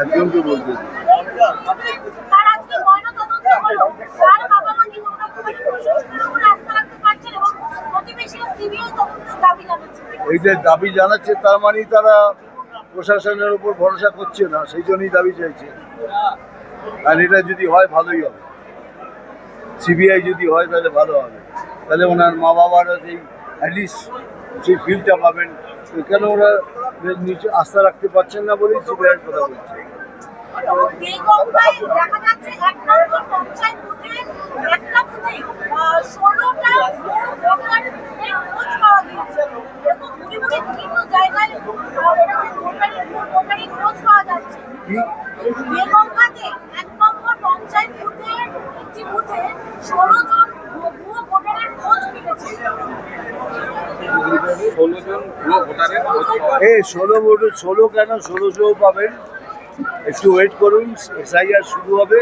একজনকে এই যে দাবি জানাচ্ছে, তার মানেই তারা প্রশাসনের উপর ভরসা করছে না, সেই জন্যই দাবি চাইছে। আর এটা যদি হয়, ভালোই হবে। সিবিআই যদি হয়, তাহলে ভালো হবে। তাহলে ওনার মা বাবারা সেই অ্যাটলিস্ট সেই ফিলটা পাবেন। কেন ওরা নিচে আস্থা রাখতে পারছেন না বলেই সিবিআইয়ের কথা বলছে দেখা যাচ্ছে এক নম্বর পঞ্চায়েত বুথে একটা বুথে ষোলোটা ভোটারের খোঁজ পাওয়া গিয়েছে এরকম ঘুরে ঘুরে বিভিন্ন জায়গায় আহ, এরকম ভোটারের ভোটারের খোঁজ পাওয়া যাচ্ছে কি বেগমবাতে এক নম্বর পঞ্চায়েত বুথে একটি বুথে ষোলো জন ভুয়ো ভোটারের খোঁজ মিলেছে ষোলো জন ভুয়ো ভোটারের খোঁজ পাওয়া এ ষোলো ভোট ষোলো কেন? ষোলোশো পাবেন। একটু ওয়েট করুন এসআইআর শুরু হবে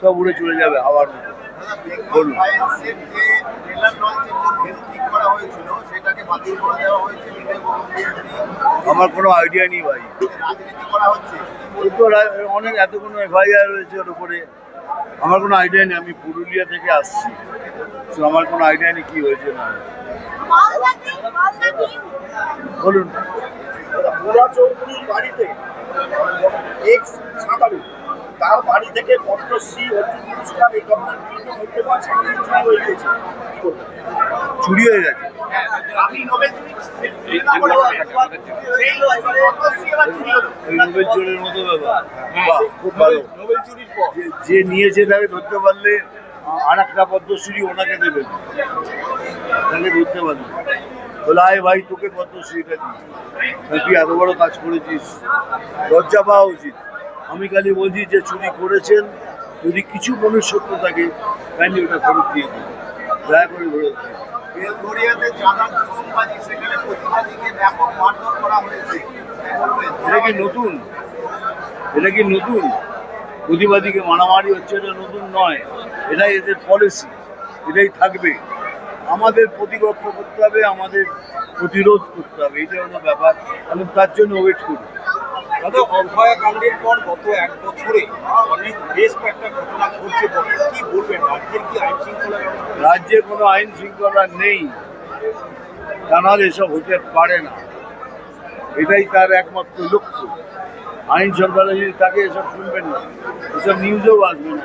সব উড়ে চলে যাবে হাওয়ার মতো বলুন ফাইন্যান্সের যে ট্রেলার লঞ্চের যে ভেন্যু ঠিক করা হয়েছিল সেটাকে বাতিল করে দেওয়া হয়েছে বিজয় বঙ্গবন্ধু আমার কোনো আইডিয়া নেই ভাই। অনেক এত কোনো এফআইআর রয়েছে ওর উপরে। আমার কোনো আইডিয়া নেই আমি পুরুলিয়া থেকে আসছি। তো আমার কোনো আইডিয়া নেই কি হয়েছে না বলুন। ভোলা চৌধুরীর বাড়িতে এক্স সাঁতারু তার বাড়ি থেকে পদ্মশ্রী অর্জুন পুরস্কার এই গভর্নমেন্ট বিভিন্ন মূল্যবান সামগ্রী চুরি হয়ে গেছে। চুরি হয়ে গেছে। আমি নোবেল চোরের মতো ব্যাপার। খুব ভালো। নোবেল চুরির পর। যে- যে নিয়েছে তাকে ধরতে পারলে আর একটা পদ্মশ্রী ওনাকে দেবেন তাকে ধরতে পারবে। বলে আয় ভাই তোকে পদ্মশ্রীটা দিই। তুই এত বড় কাজ করেছিস। লজ্জা পাওয়া উচিত। আমি খালি বলছি যে চুরি করেছেন যদি কিছু মনুষ্যত্ব থাকে কাইন্ডলি ওটা ফেরত দিয়ে দিন। দয়া করে ফেরত দিন। বেলঘরিয়াতে চাঁদা জুলুমবাজি সেখানে প্রতিবাদীকে ব্যাপক মারধর করা হয়েছে। এটা কি নতুন? এটা কি নতুন? প্রতিবাদীকে মারামারি হচ্ছে এটা নতুন নয়। এটাই এদের পলিসি এটাই থাকবে। আমাদের প্রতিরক্ষা করতে হবে আমাদের প্রতিরোধ করতে হবে এটা হলো ব্যাপার। আমি তার জন্য ওয়েট করি দাদা পর গত এক বছরে অনেক বেশ কয়েকটা ঘটনা ঘটছে কি বলবেন? রাজ্যের কি আইন শৃঙ্খলা রাজ্যে কোনো আইন শৃঙ্খলা নেই। তা নাহলে এসব হতে পারে না। এটাই তার একমাত্র লক্ষ্য। আইন শৃঙ্খলা যদি তাকে এসব শুনবেন না। এসব নিউজেও আসবে না।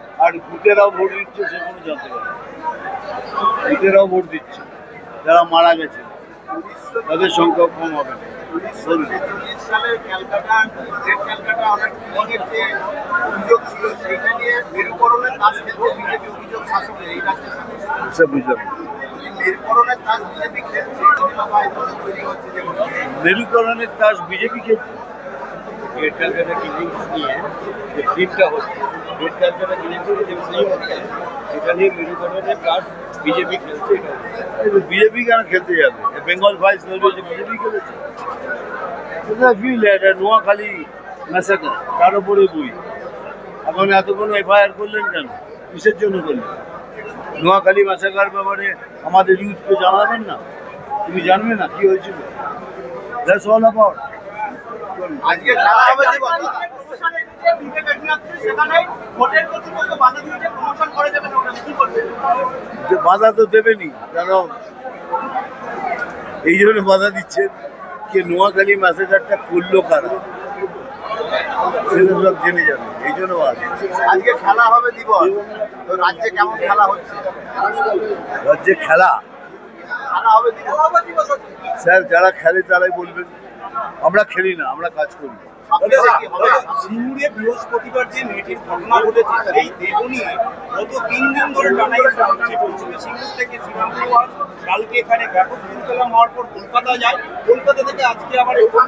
আর ভূতেরাও ভোট দিচ্ছে সে কোনো জানতে পারে ভূতেরাও ভোট দিচ্ছে। যারা মারা গেছে তাদের সংখ্যা কম হবে না। মেরুকরণের তাস বিজেপি খেলছে। ক্যালকাটা নিয়ে যে ফিল্মটা হচ্ছে। গেট ক্যালকাটা কিলিংসের যে ফিল্ম হচ্ছে সেটা নিয়ে মেরুকরণের কাজ বিজেপি খেলছে বিজেপি কেন খেলতে যাবে? বেঙ্গল ভাইস যে বিজেপি খেলেছে। ফিল এটা নোয়াখালী ম্যাসাকার তার উপরে বই। এখন এত কোনো এফআইআর করলেন কেন? কিসের জন্য করলেন? নোয়াখালী ম্যাসাকার ব্যাপারে আমাদের ইউথকে জানাবেন না? তুমি জানবে না? কি হয়েছিল? দ্যাটস অল অ্যাবাউট আজকে বাধা তো দেবেনি কেন এই জন্য বাধা দিচ্ছেন যে নোয়াখালী ম্যাসাকারটা করল কারা? সেটা সব জেনে যাবে এই জন্য আজকে খেলা হবে দিবস তো রাজ্যে কেমন খেলা হচ্ছে? রাজ্যে খেলা? স্যার যারা খেলে তারাই বলবেন আমরা খেলি না আমরা কাজ করি। সিঙ্গুরে বৃহস্পতিবার যে মেয়েটির ঘটনা ঘটেছে, সেই দেহ নিয়ে গত তিন দিন ধরে টানাই পশ্চিমে সিঙ্গুর থেকে শ্রীরামপুর কালকে এখানে ব্যাপক দুর্গেলাম হওয়ার পর কলকাতা যায়। কলকাতা থেকে আজকে আবার একটা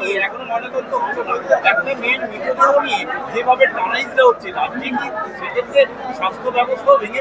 মেয়ের এখনও ময়নাতদন্ত হচ্ছে না। একটা মেয়ের মৃতদেহ নিয়ে যেভাবে টানাইজটা হচ্ছে, রাজ্যে কি সেক্ষেত্রে স্বাস্থ্য ব্যবস্থাও ভেঙে